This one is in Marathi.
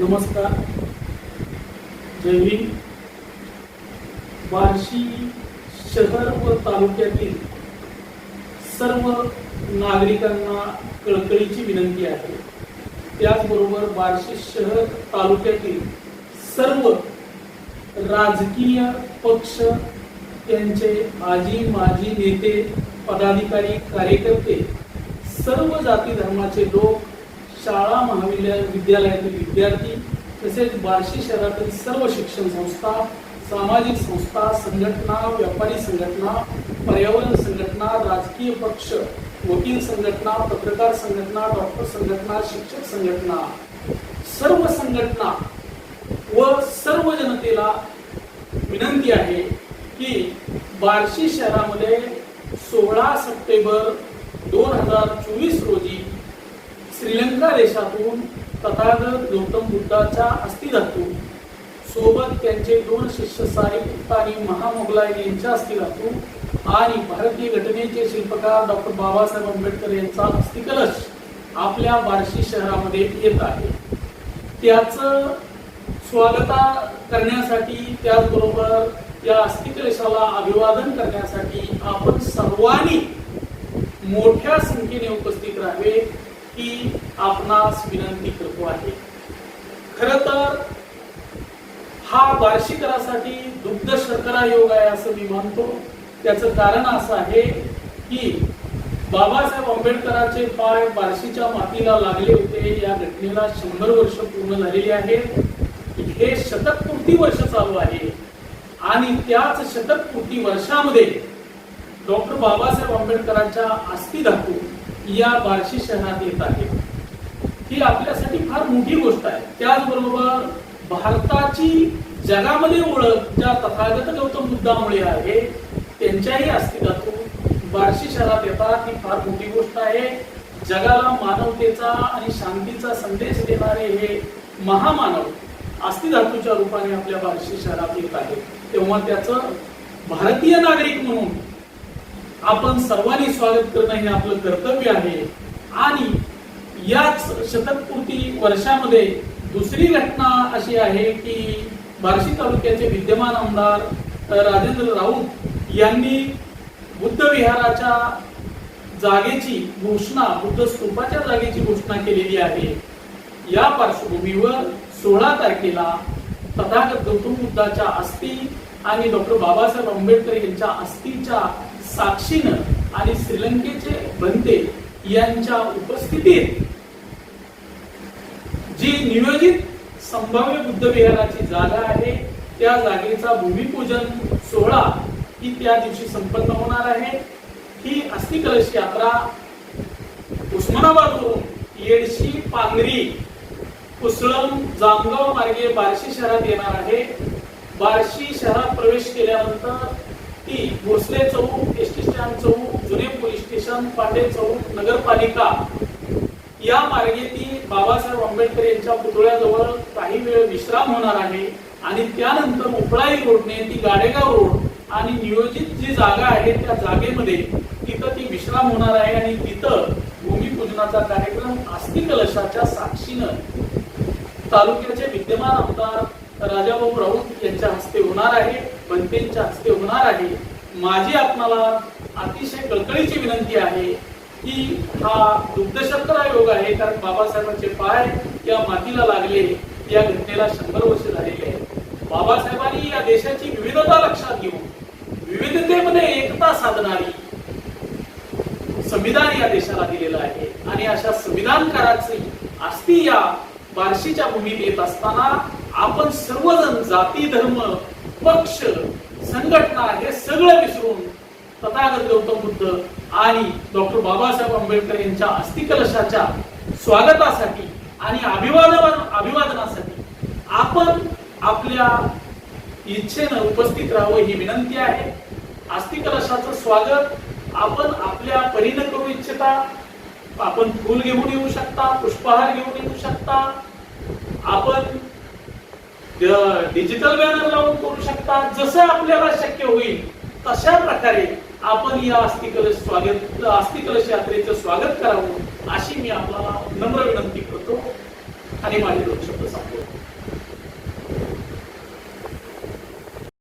नमस्कार. जय हिंद. बार्शी शहर व तालुक्यातील सर्व नागरिकांना कळकळीची विनंती आहे. त्याचबरोबर बार्शी शहर तालुक्यातील सर्व राजकीय पक्ष त्यांचे आजी माजी नेते पदाधिकारी कार्यकर्ते सर्व जाती धर्माचे लोक शाळा महाविद्या विद्यालयातील विद्यार्थी तसेच बार्शी शहरातील सर्व शिक्षण संस्था सामाजिक संस्था संघटना व्यापारी संघटना पर्यावरण संघटना राजकीय पक्ष वकील संघटना पत्रकार संघटना डॉक्टर संघटना शिक्षक संघटना सर्व संघटना व सर्व जनतेला विनंती आहे की बार्शी शहरामध्ये सोळा सप्टेंबर दोन हजार चोवीस रोजी श्रीलंका देशातून तथागत गौतम बुद्धाच्या अस्थिधातून सोबत त्यांचे दोन शिष्य साईपुत्त आणि महामोगलाय यांच्या अस्थिधातून आणि भारतीय घटनेचे शिल्पकार डॉक्टर बाबासाहेब आंबेडकर यांचा अस्थिकलश आपल्या बार्शी शहरामध्ये येत आहे. त्याचं स्वागता करण्यासाठी त्याचबरोबर या अस्थिकलशाला अभिवादन करण्यासाठी आपण सर्वांनी मोठ्या संख्येने उपस्थित राहावे. ही आपणास विनंती करतो आहे. खर तर हा वार्षिकरासाठी दुग्ध शर्करा योग आहे असं मी मानतो त्याचं कारण असं आहे की बाबासाहेब आंबेडकरांचे पाय बार्शीच्या मातीला लागले होते. या घटनेला शंभर वर्ष पूर्ण झालेली आहेत हे शतकपूर्ती वर्ष चालू आहे. आणि त्याच शतकपूर्ती वर्षामध्ये डॉक्टर बाबासाहेब आंबेडकरांच्या आस्ती धातू या बार्शी शहरात येत आहे. ही आपल्यासाठी फार मोठी गोष्ट आहे. त्याचबरोबर भारताची जगामध्ये ओळख ज्या तथागत गौतम बुद्धामुळे आहे त्यांच्याही अस्तित्वातून बार्शी शहरात येतात. ही फार मोठी गोष्ट आहे. जगाला मानवतेचा आणि शांतीचा संदेश देणारे हे महामानव अस्थिधातूच्या रूपाने आपल्या बार्शी शहरात येत आहे तेव्हा त्याचं भारतीय नागरिक म्हणून आपण सर्वांनी स्वागत करणं हे आपलं कर्तव्य आहे. आणि याच शतकपूर्ती वर्षामध्ये दुसरी घटना अशी आहे की बार्शी तालुक्याचे विद्यमान आमदार राजेंद्र राऊत यांनी बुद्ध विहाराच्या जागेची घोषणा बुद्ध स्तूपाच्या जागेची घोषणा केलेली आहे. या पार्श्वभूमीवर सोळा तारखेला तथागत गौतम बुद्धाच्या अस्थी आणि डॉक्टर बाबासाहेब आंबेडकर यांच्या अस्थीच्या साक्षीनं आणि श्रीलंकेचे बनते यांच्या उपस्थितीत जी नियोजित संभाव्य बुद्ध विहाराची जागा आहे त्या जागेचा भूमिपूजन सोहळा ही त्या दिवशी संपन्न होणार आहे. ही अस्थिकलश यात्रा उस्मानाबादवरून येडशी पांगरी कुसळम जामगाव मार्गे बार्शी शहरात येणार आहे. बार्शी शहरात प्रवेश केल्यानंतर ती भोसले चौक एस टी स्टँड चौक जुने पोलीस स्टेशन पांडे चौक नगरपालिका. या मार्गे ती बाबासाहेब आंबेडकर यांच्या पुतळ्याजवळ काही वेळ विश्राम होणार आहे आणि त्यानंतर उपळाई रोडने ती गाडेगाव रोड आणि नियोजित जी जागा आहे त्या जागेमध्ये तिथं ती विश्राम होणार आहे आणि तिथं भूमिपूजनाचा कार्यक्रम आस्ती कलशाच्या साक्षीनं तालुक्याचे विद्यमान आमदार राजाभाऊ राऊत यांच्या हस्ते होणार आहे. बनतेंच्या हस्ते होणार आहे. माझी आपणाला अतिशय कळकळीची विनंती आहे की हा दुग्धशर्करा योग आहे कारण बाबासाहेबांचे पाय या मातीला लागले या घटनेला शंभर वर्ष झालेले आहेत. बाबासाहेबांनी या देशाची विविधता लक्षात घेऊन विविधतेमध्ये एकता साधणारी संविधान या देशाला दिलेलं आहे. आणि अशा संविधानकाराची अस्थि या बार्शीच्या भूमीत येत असताना आपण सर्वजण जाती धर्म पक्ष संघटना हे सगळं विसरून तथागत गौतम बुद्ध आणि डॉक्टर बाबासाहेब आंबेडकर यांच्या अस्थिकलशाच्या स्वागतासाठी आणि अभिवादन अभिवादनासाठी आपण आपल्या इच्छेनं उपस्थित राहावं ही विनंती आहे. अस्थिकलशाचं स्वागत आपण आपल्या परीनं करू इच्छिता आपण फूल घेऊन येऊ शकता पुष्पहार घेऊन येऊ शकता. आपण डिजिटल बॅनर लावून करू शकता. जसं आपल्याला शक्य होईल तशा प्रकारे आपण या अस्थिकलश स्वागत अस्थिकलश यात्रेचं स्वागत करावं अशी मी आपल्याला नम्र विनंती करतो. आणि माझे दोन शब्द